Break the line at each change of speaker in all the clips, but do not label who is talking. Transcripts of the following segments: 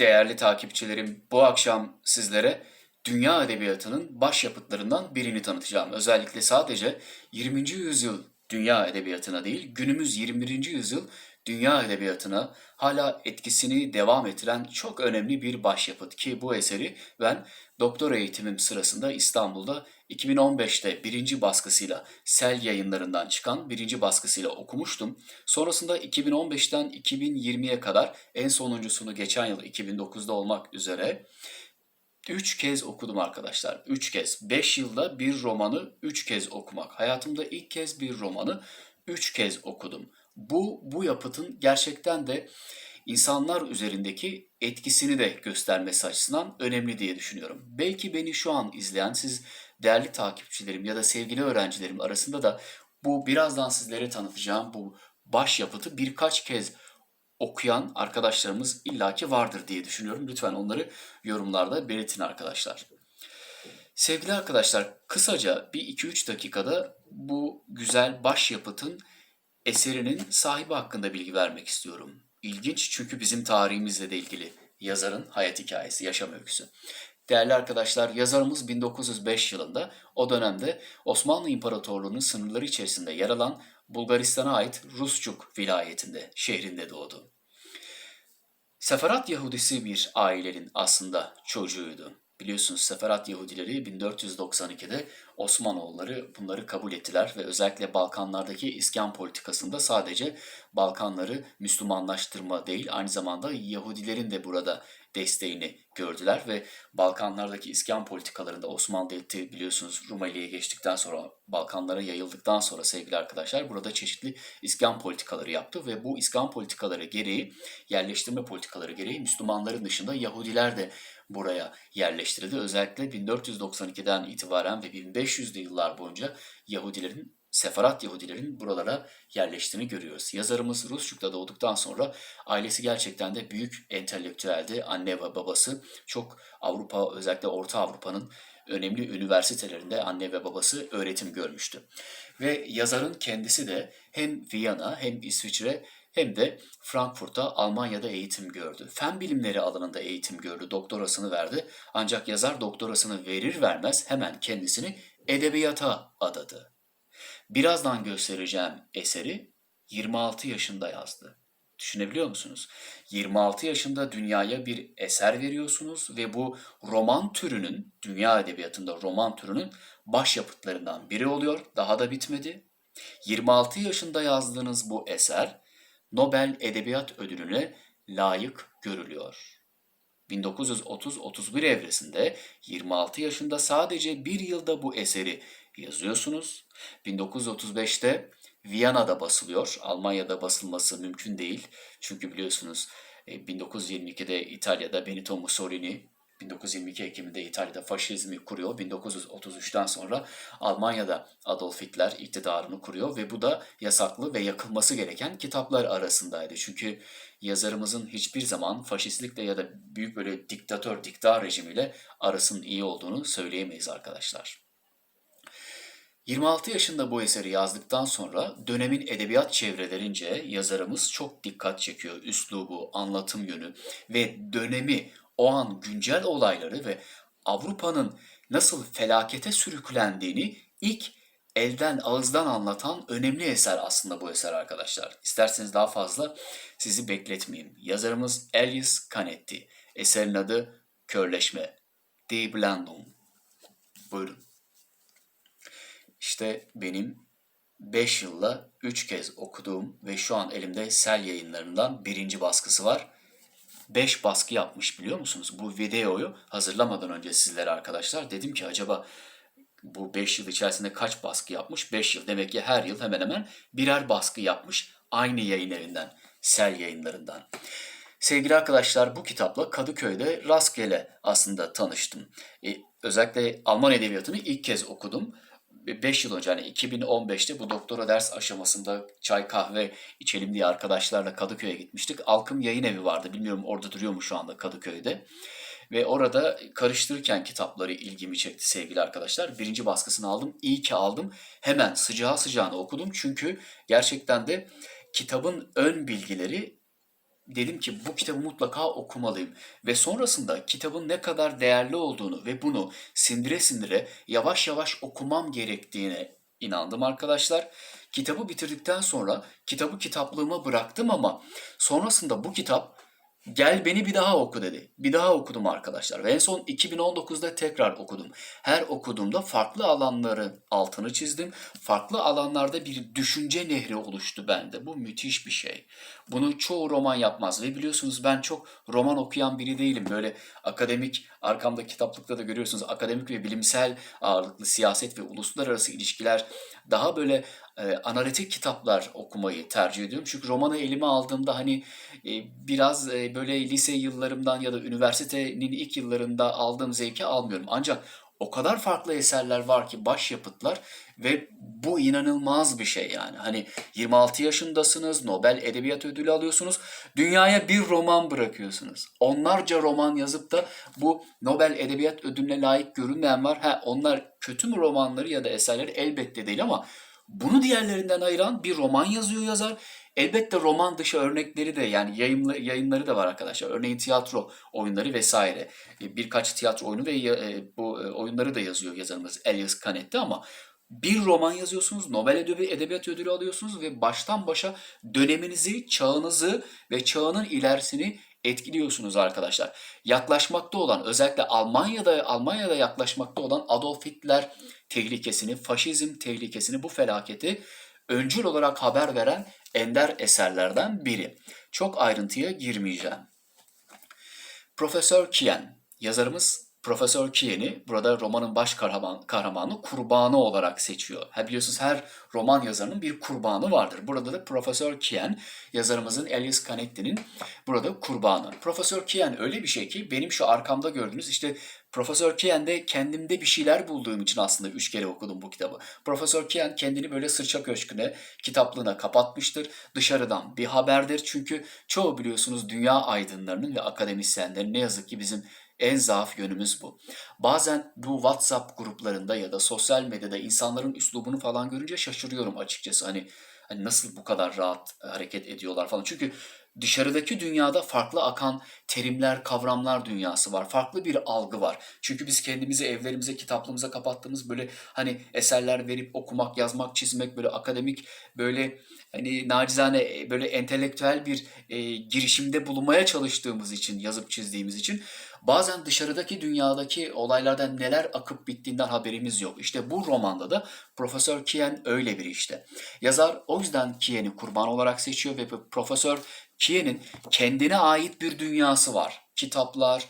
Değerli takipçilerim, bu akşam sizlere dünya edebiyatının başyapıtlarından birini tanıtacağım. Özellikle sadece 20. yüzyıl dünya edebiyatına değil, günümüz 21. yüzyıl dünya edebiyatına hala etkisini devam ettiren çok önemli bir başyapıt ki bu eseri ben doktora eğitimim sırasında İstanbul'da 2015'te birinci baskısıyla Sel yayınlarından çıkan birinci baskısıyla okumuştum. Sonrasında 2015'ten 2020'ye kadar en sonuncusunu geçen yıl 2009'da olmak üzere Üç kez okudum arkadaşlar. Üç kez. Beş yılda bir romanı üç kez okumak. Hayatımda ilk kez bir romanı üç kez okudum. Bu, bu yapıtın gerçekten de insanlar üzerindeki etkisini de göstermesi açısından önemli diye düşünüyorum. Belki beni şu an izleyen siz değerli takipçilerim ya da sevgili öğrencilerim arasında da bu birazdan sizlere tanıtacağım bu başyapıtı birkaç kez okuyan arkadaşlarımız illaki vardır diye düşünüyorum. Lütfen onları yorumlarda belirtin arkadaşlar. Sevgili arkadaşlar, kısaca bir 2-3 dakikada bu güzel başyapıtın eserinin sahibi hakkında bilgi vermek istiyorum. İlginç çünkü bizim tarihimizle de ilgili yazarın hayat hikayesi, yaşam öyküsü. Değerli arkadaşlar, yazarımız 1905 yılında o dönemde Osmanlı İmparatorluğu'nun sınırları içerisinde yer alan Bulgaristan'a ait Rusçuk vilayetinde, şehrinde doğdu. Seferat Yahudisi bir ailenin aslında çocuğuydu. Biliyorsunuz Seferat Yahudileri 1492'de Osmanoğulları bunları kabul ettiler ve özellikle Balkanlardaki iskan politikasında sadece Balkanları Müslümanlaştırma değil aynı zamanda Yahudilerin de burada desteğini gördüler ve Balkanlardaki iskan politikalarında Osmanlı Devleti biliyorsunuz Rumeli'ye geçtikten sonra Balkanlara yayıldıktan sonra sevgili arkadaşlar burada çeşitli iskan politikaları yaptı ve bu iskan politikaları gereği yerleştirme politikaları gereği Müslümanların dışında Yahudiler de buraya yerleştirildi. Özellikle 1492'den itibaren ve 1500'lü yıllar boyunca Yahudilerin Sefarat Yahudilerin buralara yerleştiğini görüyoruz. Yazarımız Rusçuk'ta doğduktan sonra ailesi gerçekten de büyük entelektüeldi. Anne ve babası çok Avrupa özellikle Orta Avrupa'nın önemli üniversitelerinde anne ve babası öğretim görmüştü. Ve yazarın kendisi de hem Viyana hem İsviçre hem de Frankfurt'ta Almanya'da eğitim gördü. Fen bilimleri alanında eğitim gördü, doktorasını verdi. Ancak yazar doktorasını verir vermez hemen kendisini edebiyata adadı. Birazdan göstereceğim eseri 26 yaşında yazdı. Düşünebiliyor musunuz? 26 yaşında dünyaya bir eser veriyorsunuz ve bu roman türünün, dünya edebiyatında roman türünün başyapıtlarından biri oluyor. Daha da bitmedi. 26 yaşında yazdığınız bu eser Nobel Edebiyat Ödülüne layık görülüyor. 1930-31 evresinde 26 yaşında sadece bir yılda bu eseri yazıyorsunuz. 1935'te Viyana'da basılıyor. Almanya'da basılması mümkün değil. Çünkü biliyorsunuz 1922'de e, İtalya'da Benito Mussolini 1922 Ekim'de İtalya'da faşizmi kuruyor. 1933'ten sonra Almanya'da Adolf Hitler iktidarını kuruyor ve bu da yasaklı ve yakılması gereken kitaplar arasındaydı. Çünkü yazarımızın hiçbir zaman faşistlikle ya da büyük böyle diktatör, diktar rejimiyle arasının iyi olduğunu söyleyemeyiz arkadaşlar. 26 yaşında bu eseri yazdıktan sonra dönemin edebiyat çevrelerince yazarımız çok dikkat çekiyor. Üslubu, anlatım yönü ve dönemi, o an güncel olayları ve Avrupa'nın nasıl felakete sürüklendiğini ilk elden ağızdan anlatan önemli eser aslında bu eser arkadaşlar. İsterseniz daha fazla sizi bekletmeyeyim. Yazarımız Elias Canetti. Eserin adı Körleşme. Die Blendung. Buyurun. İşte benim 5 yılla 3 kez okuduğum ve şu an elimde Sel yayınlarından birinci baskısı var. 5 baskı yapmış biliyor musunuz? Bu videoyu hazırlamadan önce sizlere arkadaşlar dedim ki acaba bu 5 yıl içerisinde kaç baskı yapmış? 5 yıl demek ki her yıl hemen hemen birer baskı yapmış aynı yayın evinden, Sel yayınlarından. Sevgili arkadaşlar bu kitapla Kadıköy'de rastgele aslında tanıştım. Ee, özellikle Alman edebiyatını ilk kez okudum. 5 yıl önce hani 2015'te bu doktora ders aşamasında çay kahve içelim diye arkadaşlarla Kadıköy'e gitmiştik. Alkım Yayın Evi vardı. Bilmiyorum orada duruyor mu şu anda Kadıköy'de. Ve orada karıştırırken kitapları ilgimi çekti sevgili arkadaşlar. Birinci baskısını aldım. İyi ki aldım. Hemen sıcağı sıcağına okudum. Çünkü gerçekten de kitabın ön bilgileri dedim ki bu kitabı mutlaka okumalıyım. Ve sonrasında kitabın ne kadar değerli olduğunu ve bunu sindire sindire yavaş yavaş okumam gerektiğine inandım arkadaşlar. Kitabı bitirdikten sonra kitabı kitaplığıma bıraktım ama sonrasında bu kitap Gel beni bir daha oku dedi. Bir daha okudum arkadaşlar. Ve en son 2019'da tekrar okudum. Her okuduğumda farklı alanların altını çizdim. Farklı alanlarda bir düşünce nehri oluştu bende. Bu müthiş bir şey. Bunu çoğu roman yapmaz. Ve biliyorsunuz ben çok roman okuyan biri değilim. Böyle akademik, arkamda kitaplıkta da görüyorsunuz akademik ve bilimsel ağırlıklı siyaset ve uluslararası ilişkiler daha böyle e, analitik kitaplar okumayı tercih ediyorum. Çünkü romanı elime aldığımda hani e, biraz e, böyle lise yıllarımdan ya da üniversitenin ilk yıllarında aldığım zevki almıyorum. Ancak o kadar farklı eserler var ki başyapıtlar ve bu inanılmaz bir şey yani. Hani 26 yaşındasınız, Nobel Edebiyat Ödülü alıyorsunuz, dünyaya bir roman bırakıyorsunuz. Onlarca roman yazıp da bu Nobel Edebiyat Ödülüne layık görünmeyen var. Ha onlar kötü mü romanları ya da eserleri elbette değil ama bunu diğerlerinden ayıran bir roman yazıyor yazar. Elbette roman dışı örnekleri de yani yayınla, yayınları da var arkadaşlar. Örneğin tiyatro oyunları vesaire. E, Birkaç tiyatro oyunu ve e, bu e, oyunları da yazıyor yazarımız Elias Canetti ama bir roman yazıyorsunuz, Nobel Edebi Edebiyat Ödülü alıyorsunuz ve baştan başa döneminizi, çağınızı ve çağının ilerisini etkiliyorsunuz arkadaşlar. Yaklaşmakta olan özellikle Almanya'da Almanya'da yaklaşmakta olan Adolf Hitler tehlikesini, faşizm tehlikesini, bu felaketi öncül olarak haber veren ender eserlerden biri. Çok ayrıntıya girmeyeceğim. Profesör Kien, yazarımız Profesör Kien'i burada romanın baş kahraman, kahramanı kurbanı olarak seçiyor. Ha biliyorsunuz her roman yazarının bir kurbanı vardır. Burada da Profesör Kien, yazarımızın Elias Canetti'nin burada kurbanı. Profesör Kien öyle bir şey ki benim şu arkamda gördüğünüz işte Profesör Kien'de kendimde bir şeyler bulduğum için aslında üç kere okudum bu kitabı. Profesör Kien kendini böyle sırça köşküne, kitaplığına kapatmıştır. Dışarıdan bir haberdir. Çünkü çoğu biliyorsunuz dünya aydınlarının ve akademisyenlerin ne yazık ki bizim en zaaf yönümüz bu. Bazen bu WhatsApp gruplarında ya da sosyal medyada insanların üslubunu falan görünce şaşırıyorum açıkçası. Hani, hani nasıl bu kadar rahat hareket ediyorlar falan. Çünkü dışarıdaki dünyada farklı akan terimler, kavramlar dünyası var. Farklı bir algı var. Çünkü biz kendimizi evlerimize, kitaplığımıza kapattığımız böyle hani eserler verip okumak, yazmak, çizmek böyle akademik böyle hani nacizane e, böyle entelektüel bir e, girişimde bulunmaya çalıştığımız için, yazıp çizdiğimiz için bazen dışarıdaki dünyadaki olaylardan neler akıp bittiğinden haberimiz yok. İşte bu romanda da Profesör Kien öyle biri işte. Yazar o yüzden Kien'i kurban olarak seçiyor ve Profesör Kien'in kendine ait bir dünyası var. Kitaplar,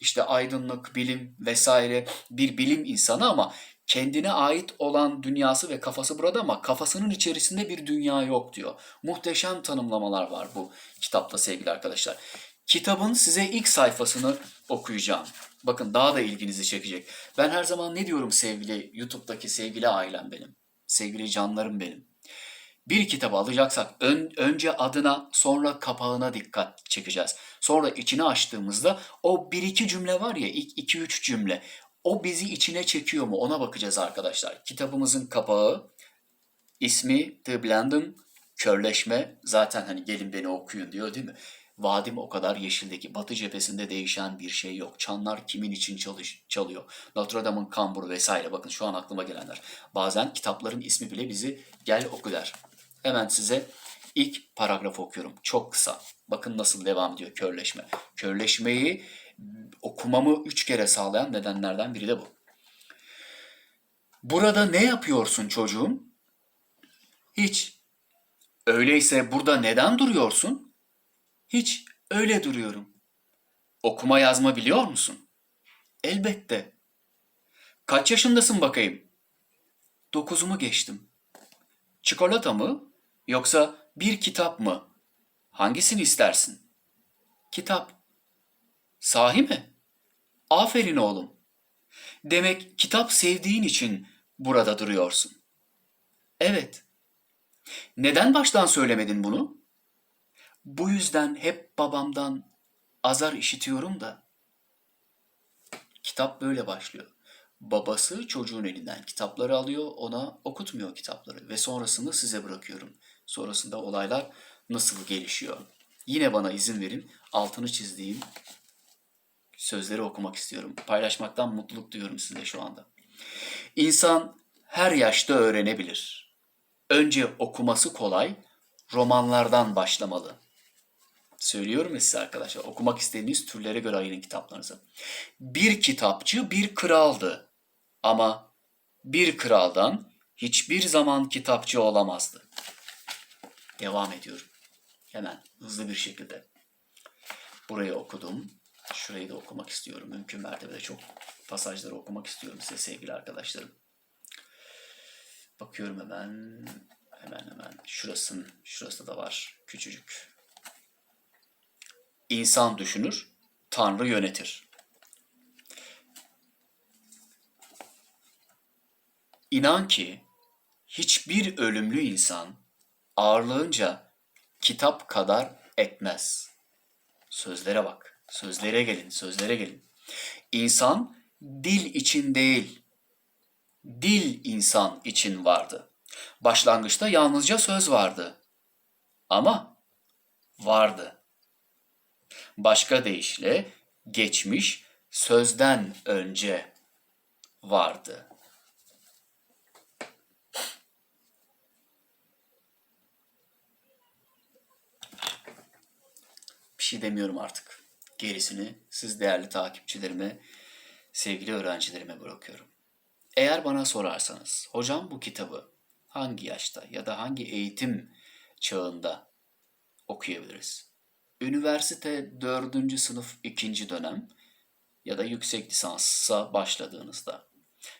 işte aydınlık, bilim vesaire bir bilim insanı ama kendine ait olan dünyası ve kafası burada ama kafasının içerisinde bir dünya yok diyor. Muhteşem tanımlamalar var bu kitapta sevgili arkadaşlar. Kitabın size ilk sayfasını okuyacağım. Bakın daha da ilginizi çekecek. Ben her zaman ne diyorum sevgili YouTube'daki sevgili ailem benim. Sevgili canlarım benim. Bir kitabı alacaksak ön- önce adına sonra kapağına dikkat çekeceğiz. Sonra içini açtığımızda o bir iki cümle var ya ilk iki üç cümle o bizi içine çekiyor mu ona bakacağız arkadaşlar. Kitabımızın kapağı ismi The Blendum Körleşme zaten hani gelin beni okuyun diyor değil mi? Vadim o kadar yeşildeki batı cephesinde değişen bir şey yok. Çanlar kimin için çalış, çalıyor? Notre Dame'ın kamburu vesaire. Bakın şu an aklıma gelenler. Bazen kitapların ismi bile bizi gel oku der. Hemen size ilk paragrafı okuyorum. Çok kısa. Bakın nasıl devam ediyor körleşme. Körleşmeyi okumamı üç kere sağlayan nedenlerden biri de bu. Burada ne yapıyorsun çocuğum? Hiç. Öyleyse burada neden duruyorsun? Hiç. Öyle duruyorum. Okuma yazma biliyor musun? Elbette. Kaç yaşındasın bakayım? Dokuzumu geçtim. Çikolata mı? Yoksa bir kitap mı? Hangisini istersin? Kitap. Sahi mi? Aferin oğlum. Demek kitap sevdiğin için burada duruyorsun. Evet. Neden baştan söylemedin bunu? Bu yüzden hep babamdan azar işitiyorum da. Kitap böyle başlıyor. Babası çocuğun elinden kitapları alıyor, ona okutmuyor kitapları ve sonrasını size bırakıyorum. Sonrasında olaylar nasıl gelişiyor? Yine bana izin verin. Altını çizdiğim sözleri okumak istiyorum. Paylaşmaktan mutluluk duyuyorum size şu anda. İnsan her yaşta öğrenebilir. Önce okuması kolay, romanlardan başlamalı. Söylüyorum ya size arkadaşlar, okumak istediğiniz türlere göre ayırın kitaplarınızı. Bir kitapçı bir kraldı. Ama bir kraldan hiçbir zaman kitapçı olamazdı. Devam ediyorum. Hemen hızlı bir şekilde. Burayı okudum. Şurayı da okumak istiyorum. Mümkün mertebede çok pasajları okumak istiyorum size sevgili arkadaşlarım. Bakıyorum hemen. Hemen hemen. Şurasın, şurası da var. Küçücük. İnsan düşünür, Tanrı yönetir. İnan ki hiçbir ölümlü insan ağırlığınca kitap kadar etmez. Sözlere bak. Sözlere gelin, sözlere gelin. İnsan dil için değil, dil insan için vardı. Başlangıçta yalnızca söz vardı. Ama vardı. Başka deyişle geçmiş sözden önce vardı. Bir şey demiyorum artık. Gerisini siz değerli takipçilerime, sevgili öğrencilerime bırakıyorum. Eğer bana sorarsanız, hocam bu kitabı hangi yaşta ya da hangi eğitim çağında okuyabiliriz? Üniversite 4. sınıf 2. dönem ya da yüksek lisansa başladığınızda.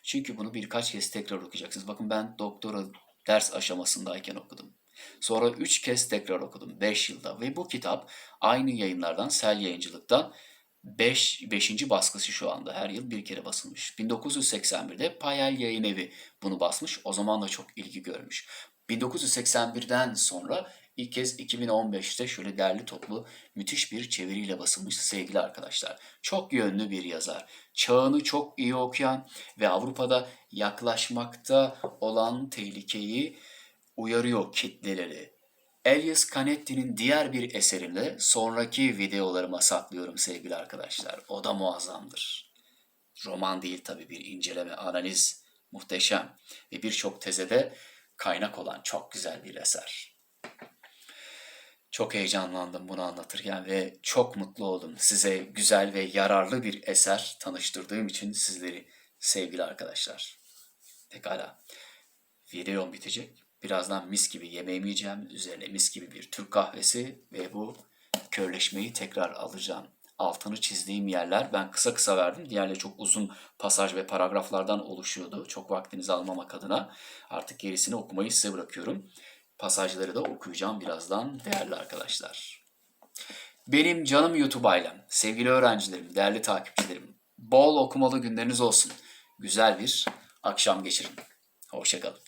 Çünkü bunu birkaç kez tekrar okuyacaksınız. Bakın ben doktora ders aşamasındayken okudum. Sonra 3 kez tekrar okudum 5 yılda ve bu kitap aynı yayınlardan Sel Yayıncılık'tan 5. 5. baskısı şu anda her yıl bir kere basılmış. 1981'de Payel Yayın Evi bunu basmış. O zaman da çok ilgi görmüş. 1981'den sonra ilk kez 2015'te şöyle derli toplu müthiş bir çeviriyle basılmış sevgili arkadaşlar. Çok yönlü bir yazar. Çağını çok iyi okuyan ve Avrupa'da yaklaşmakta olan tehlikeyi uyarıyor kitleleri. Elias Canetti'nin diğer bir eserini sonraki videolarıma saklıyorum sevgili arkadaşlar. O da muazzamdır. Roman değil tabii bir inceleme, analiz muhteşem ve birçok tezede kaynak olan çok güzel bir eser. Çok heyecanlandım bunu anlatırken ve çok mutlu oldum. Size güzel ve yararlı bir eser tanıştırdığım için sizleri sevgili arkadaşlar. Pekala. Videom bitecek. Birazdan mis gibi yemeğimi yiyeceğim. Üzerine mis gibi bir Türk kahvesi ve bu körleşmeyi tekrar alacağım. Altını çizdiğim yerler ben kısa kısa verdim. Diğerleri çok uzun pasaj ve paragraflardan oluşuyordu. Çok vaktinizi almamak adına artık gerisini okumayı size bırakıyorum. Pasajları da okuyacağım birazdan değerli arkadaşlar. Benim canım YouTube ailem, sevgili öğrencilerim, değerli takipçilerim. Bol okumalı günleriniz olsun. Güzel bir akşam geçirin. Hoşçakalın.